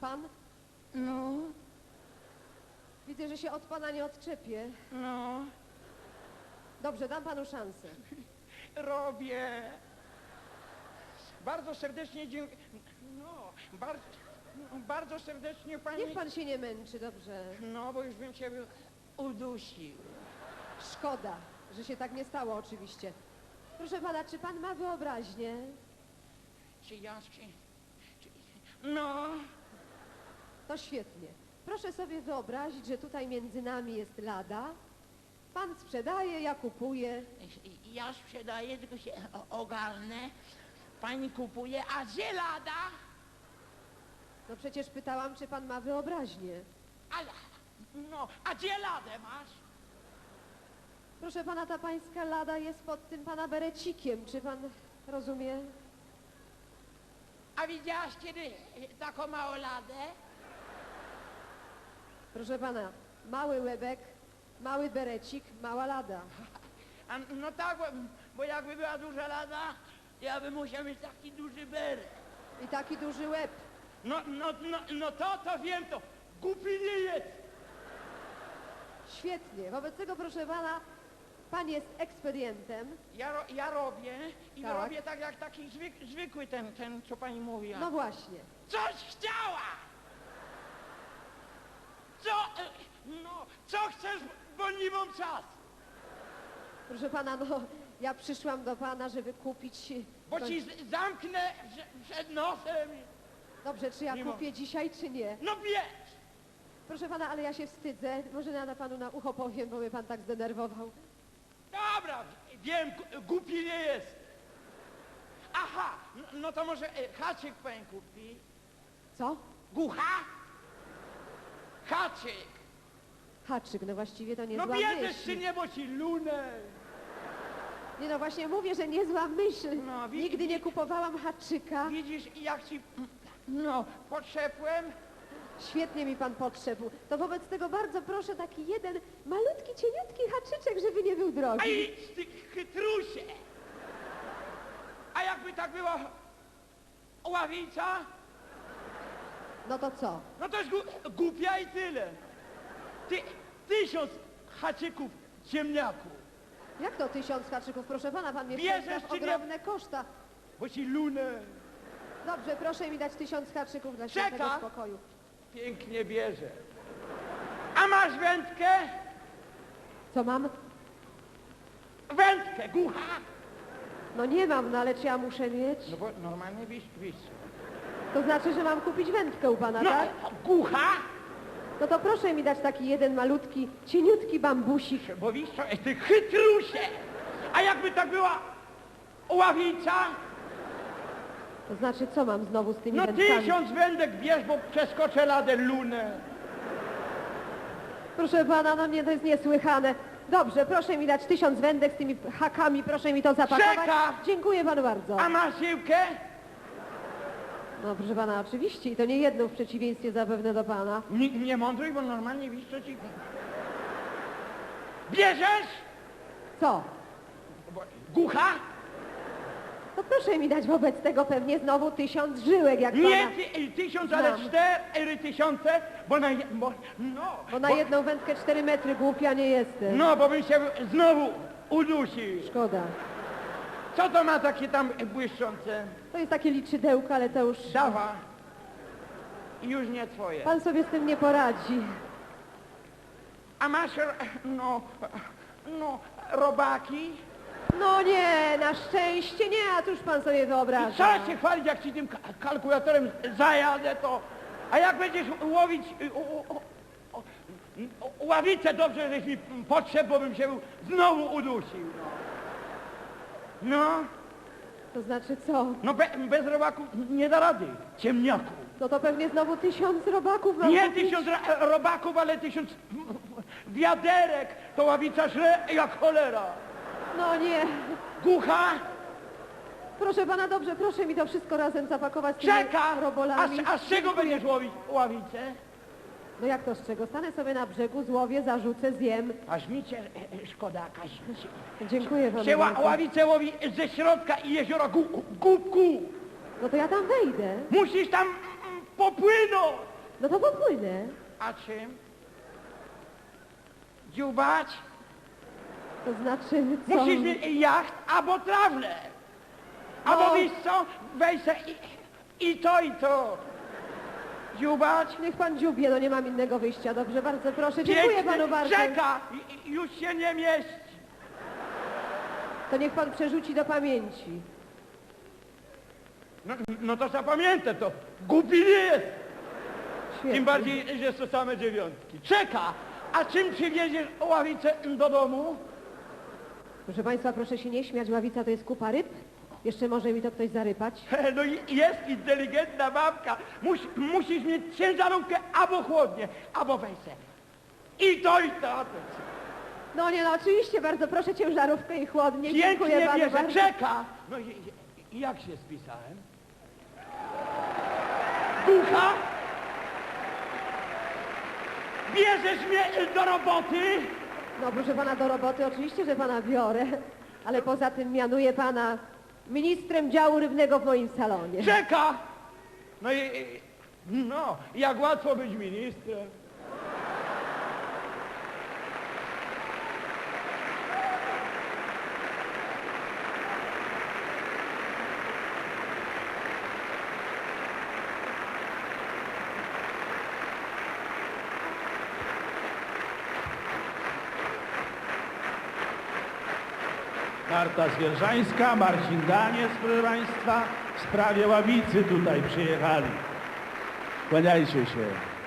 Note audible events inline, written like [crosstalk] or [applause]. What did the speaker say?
Pan? No, Widzę, że się od pana nie odczepię. no, Dobrze, dam panu szansę. robię. Bardzo serdecznie dziękuję. No, bardzo, no, bardzo serdecznie pani. Niech pan się nie męczy, dobrze. No, bo już bym cię udusił. Szkoda, że się tak nie stało oczywiście. Proszę pana, czy pan ma wyobraźnię? Czy ja się... Czy... No, To świetnie. Proszę sobie wyobrazić, że tutaj między nami jest lada. Pan sprzedaje, ja kupuję. ja sprzedaję, tylko się o- ogarnę. Pani kupuje, a gdzie lada? No przecież pytałam, czy pan ma wyobraźnię. Ale, no, a gdzie ladę masz? Proszę pana, ta pańska lada jest pod tym pana berecikiem. Czy pan rozumie? A widziałaś kiedy taką małą ladę? Proszę pana, mały łebek, mały berecik, mała lada. A, no tak, bo, bo jakby była duża lada, ja bym musiał mieć taki duży beret. I taki duży łeb. No, no, no, no to, to wiem, to głupi nie jest. Świetnie. Wobec tego, proszę pana, pan jest eksperientem. Ja, ro, ja robię i Tak. robię tak jak taki zwyk, zwykły ten, ten, co pani mówiła. No właśnie. Coś chciała! Co, e, no, co chcesz, bo nie mam czasu. Proszę pana, no, ja przyszłam do pana, żeby kupić... Bo no, ci z- zamknę prze- przed nosem. Dobrze, czy ja Nie ma- kupię dzisiaj, czy nie? No bierz! Proszę pana, ale ja się wstydzę. Może ja na panu na ucho powiem, bo mnie pan tak zdenerwował. Dobra, wiem, gu- głupi nie jest. Aha, no, no to może e, haczyk pani kupi. Co? Gucha? Haczyk. Haczyk, no właściwie to No niezła bierzesz myśl. czy nie, bo ci lunę. Nie no, właśnie mówię, że niezła myśl. No, wi- Nigdy nie kupowałam haczyka. Widzisz, jak ci, no, potrzepłem. Świetnie mi pan podszedł. To wobec tego bardzo proszę taki jeden malutki, cieniutki haczyczek, żeby nie był A drogi. idź ty chytrusie. A jakby tak była ławica, No to co? no to jest gu- głupia i tyle. Ty, tysiąc haczyków ziemniaków, Jak to tysiąc haczyków? Proszę pana, pan mnie Bierzesz wpędza w czy nie? ogromne koszta. bo ci lunę. Dobrze, proszę mi dać tysiąc haczyków dla Czeka. świętego spokoju. Pięknie bierze. A masz wędkę? Co mam? Wędkę, gucha. No nie mam, no ale czy ja muszę mieć? No bo normalnie wisz, wisz. To znaczy, że mam kupić wędkę u pana, No, tak? gucha? No to proszę mi dać taki jeden malutki, cieniutki bambusik. Bo wiesz co, ty chytrusie. A jakby tak była ławica? To znaczy, co mam znowu z tymi No wędkami? tysiąc wędek bierz, bo przeskoczę ladę lunę. Proszę pana, no nie, to jest niesłychane. Dobrze, proszę mi dać tysiąc wędek z tymi hakami, proszę mi to zapakować. Czeka. Dziękuję panu bardzo. A masz siłkę? No proszę pana, oczywiście i to nie jedną w przeciwieństwie zapewne do pana. Nie, nie mądruj, bo normalnie wiesz co ci... Bierzesz? Co? Gucha? To proszę mi dać wobec tego pewnie znowu tysiąc żyłek, jak Nie pana. ty, tysiąc, ale Znam. cztery tysiące, bo na... je- Bo, no, Bo na jedną wędkę cztery metry głupia nie jestem. No, bo bym się znowu udusił. Szkoda. Co to ma takie tam błyszczące? To jest takie liczydełko, ale to już... Dawa. Już nie twoje. Pan sobie z tym nie poradzi. A masz, no, no, robaki? No nie, na szczęście nie, a cóż pan sobie I wyobraża. co się chwalić, jak ci tym ka- kalkulatorem zajadę, to... A jak będziesz łowić y, u, u, u, ławicę, dobrze, żeś mi podszedł, bo bym się znowu udusił. No, no, To znaczy co? no be, bez robaków nie da rady. Ciemniaku. No to pewnie znowu tysiąc robaków mam Nie kupić. tysiąc ra, robaków, ale tysiąc wiaderek. To ławica szle jak cholera. No nie. Głucha, Proszę pana, dobrze, proszę mi to wszystko razem zapakować z tymi czeka. A, robolami. z- a z czego będziesz łowić ławicę? No jak to z czego? Stanę sobie na brzegu, złowię, zarzucę, zjem. Aż mi cię e, e, szkoda, Kaś. Dziękuję panu Się ła, bardzo. ławicę łowi ze środka i jeziora gu, gubku. No to ja tam wejdę. Musisz tam mm, popłynąć. No to popłynę. A czym? Dziubać? To znaczy, co? Musisz mieć jacht albo trawler. Albo No. wiesz co? Weź se i, i to, i to. Dziubać? Niech pan dziubie, no nie mam innego wyjścia. Dobrze, bardzo proszę. Dziękuję Piękny. panu bardzo. Czeka! I- i- Już się nie mieści. To niech pan przerzuci do pamięci. No, no to zapamiętaj to. Głupi nie jest. Świetnie. Tym bardziej, że to same dziewiątki. Czeka! A czym przywieziesz ławicę do domu? Proszę państwa, proszę się nie śmiać, ławica to jest kupa ryb. Jeszcze może mi to ktoś zarypać. [laughs] No i jest inteligentna babka. Mus, musisz mieć ciężarówkę albo chłodnie, albo wejście. I to, i to. No nie, no oczywiście, bardzo proszę ciężarówkę i chłodnie. Dziękuję Pięknie panu bierze, bardzo. czeka. No i, i jak się spisałem? Ducha? Bierzesz mnie do roboty? No proszę pana do roboty, oczywiście, że pana biorę. Ale poza tym mianuję pana ministrem działu rybnego w moim salonie. Czeka! No i, no, jak łatwo być ministrem. Marta Zwierżańska, Marcin Daniec, proszę Państwa, w sprawie ławicy tutaj przyjechali. Kłaniajcie się.